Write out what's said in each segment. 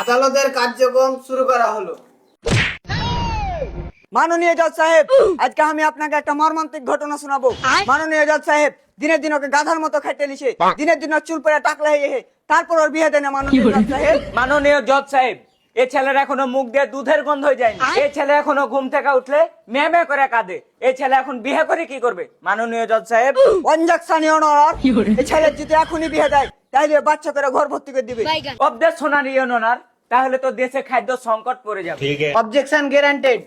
আদালতের কার্যক্রম শুরু করা হলো। মাননীয় জজ সাহেব আজকে আমি আপনাকে একটা মর্মান্তিক ঘটনা শোনাবো। মাননীয় জজ সাহেব দিনের দিন ওকে গাধার মতো খাইতে নিছে দিনের দিন চুল পরে টাকলা হয়ে তারপর ওর বিয়ে দেয় না মাননীয় জজ সাহেব। মাননীয় জজ সাহেব এ ছেলের এখনও মুখ দিয়ে দুধের গন্ধ হয়ে যায়নি। এ ছেলে এখনও ঘুম থেকে উঠলে মেয়ে মেয়ে করে কাঁদে। এ ছেলে এখন বিয়ে করে কি করবে? মাননীয় জজ সাহেব। অঞ্জাকসানি অনর। এই ছেলের যদি এখনই বিয়ে দেয় তাইলে বাচ্চা করে ঘর ভর্তি করে দিবে। অবদের সোনার ইয়নার তাহলে তো দেশে খাদ্য সংকট পড়ে যাবে। অবজেকশন গ্যারান্টেড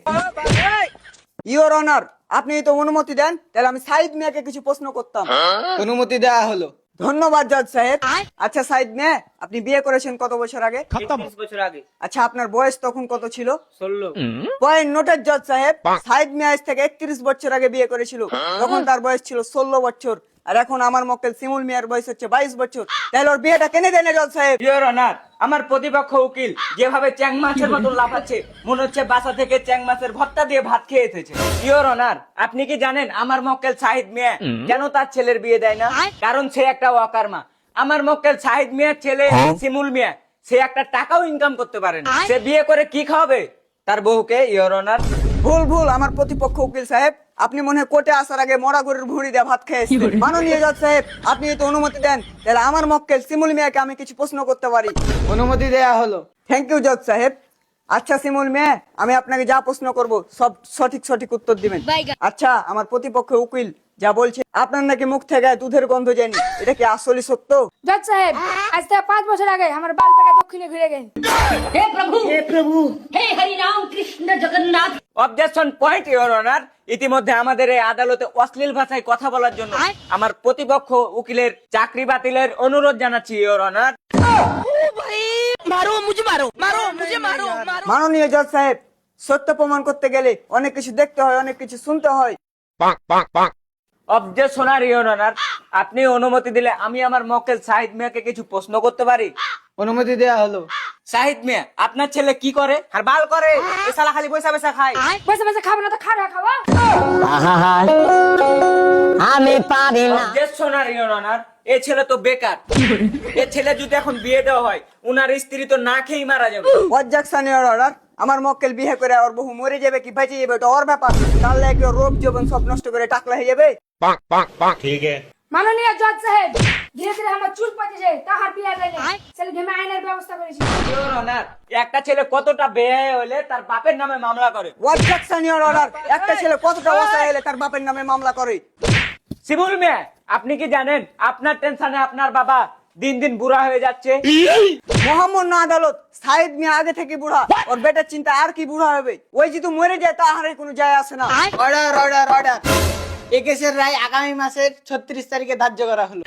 ইওর অনার আপনি তো অনুমতি দেন তাহলে আমি সাইদ মিয়াকে কিছু প্রশ্ন করতাম। অনুমতি দেওয়া হলো। ধন্যবাদ জজ সাহেব। আচ্ছা সাইদ মিয়া আপনি বিয়ে করেছেন কত বছর আগে? বছর আগে। আচ্ছা আপনার বয়স তখন কত ছিল? ষোলো। পয়েন্ট নোটের জজ সাহেব। সাইদ মিয়া আজ থেকে একত্রিশ বছর আগে বিয়ে করেছিল। তখন তার বয়স ছিল ষোলো বছর। আর এখন আমার মক্কেল সিমুল মিয়ার বয়স হচ্ছে বাইশ বছর। তাহলে ওর বিয়েটা কেনে দেন জজ সাহেব? ইয়োর অনার আমার প্রতিপক্ষ উকিল যেভাবে চ্যাং মাছের মতন লাফাচ্ছে মনে হচ্ছে বাসা থেকে চ্যাং মাছের ভর্তা দিয়ে ভাত খেয়ে এসেছে। ইয়োর অনার আপনি কি জানেন আমার মক্কেল শাহিদ মিয়া কেন তার ছেলের বিয়ে দেয় না? কারণ সে একটা অকারমা আমার মক্কেল শাহিদ মিয়ার ছেলে শিমুল মিয়া সে একটা টাকাও ইনকাম করতে পারে না। সে বিয়ে করে কি খাওয়াবে? তার বহুকে ইয়োর অনার ভুল ভুল আমার প্রতিপক্ষ উকিল সাহেব। আপনি মনে হয় কোটে আসার আগে মরা গরুর ভুঁড়ি দিয়ে ভাত খেয়ে মাননীয় জজ সাহেব আপনি তো অনুমতি দেন। তাহলে আমার মক্কেল শিমুল মিয়াকে আমি কিছু প্রশ্ন করতে পারি। অনুমতি দেয়া হলো। থ্যাংক ইউ জজ সাহেব। আচ্ছা শিমুল মেয়ে আমি আপনাকে যা প্রশ্ন করব সব সঠিক সঠিক উত্তর দিবেন। আচ্ছা আমার প্রতিপক্ষ উকিল যা বলছে আপনার নাকি মুখ থেকে দুধের গন্ধ জানি। এটা কি আসলে সত্য? জজ সাহেব আজ থেকে পাঁচ বছর আগে আমার বাল পেকা দক্ষিণে ঘুরে গেছে হে প্রভু! হে প্রভু! হে Hari Ram Krishna Jagannath! Objection point your honour ইতিমধ্যে আমাদের এই আদালতে অশ্লীল ভাষায় কথা বলার জন্য আমার প্রতিপক্ষ উকিলের চাকরি বাতিলের অনুরোধ জানাচ্ছি ইওর অনার মাননীয় জজ সাহেব সত্য প্রমাণ করতে গেলে অনেক কিছু দেখতে হয় অনেক কিছু শুনতে হয়। অবজেকশনার অনার আপনি অনুমতি দিলে আমি আমার মক্কেল শাহিদ মিয়াকে কিছু প্রশ্ন করতে পারি? অনুমতি দেওয়া হলো। শাহিদ মিয়া আপনার ছেলে কি করে? আর বাল করে? এ শালা খালি পয়সা পয়সা খায়। বসে বসে খাব না তো খাওয়া খাওয়া আমি পারি না। অবজেকশনার অনার এ ছেলে তো বেকার। এ ছেলে যদি এখন বিয়ে দেওয়া হয় উনার স্ত্রী তো না খেয়েই মারা যাবে। অবজেকশন অর্ডার আমার মক্কেল বিয়ে করে ওর বহু মরে যাবে কি বেঁচে যাবে ওটা ওর ব্যাপার। তার লাগে ওর রোগ জীবন সব নষ্ট করে টাকলা হয়ে যাবে। ठीक है মাননীয় জজ সাহেব ধীরে ধীরে আমার চুল পাচ্ছে তাহার বিয়া দেয় না ছেলে ঘেমে আইনের ব্যবস্থা করেছি ইওর অনার একটা ছেলে কতটা বেয়ে হলে তার বাপের নামে মামলা করে অবজেকশন অর্ডার একটা ছেলে কতটা অসহায় হলে তার বাপের নামে মামলা করে শিবুল মিয়া আপনি কি জানেন আপনার টেনশনে আপনার বাবা দিন দিন বুড়া হয়ে যাচ্ছে মোহাম্মদ আদালত সাইদ মিয়া আগে থেকে বুড়া ওর বেটার চিন্তা আর কি বুড়া হবে ওই যদি মরে যায় তাহারে কোনো যায় আসে না অর্ডার অর্ডার অর্ডার এ কেসের রায় আগামী মাসের ছত্রিশ তারিখে ধার্য করা হলো।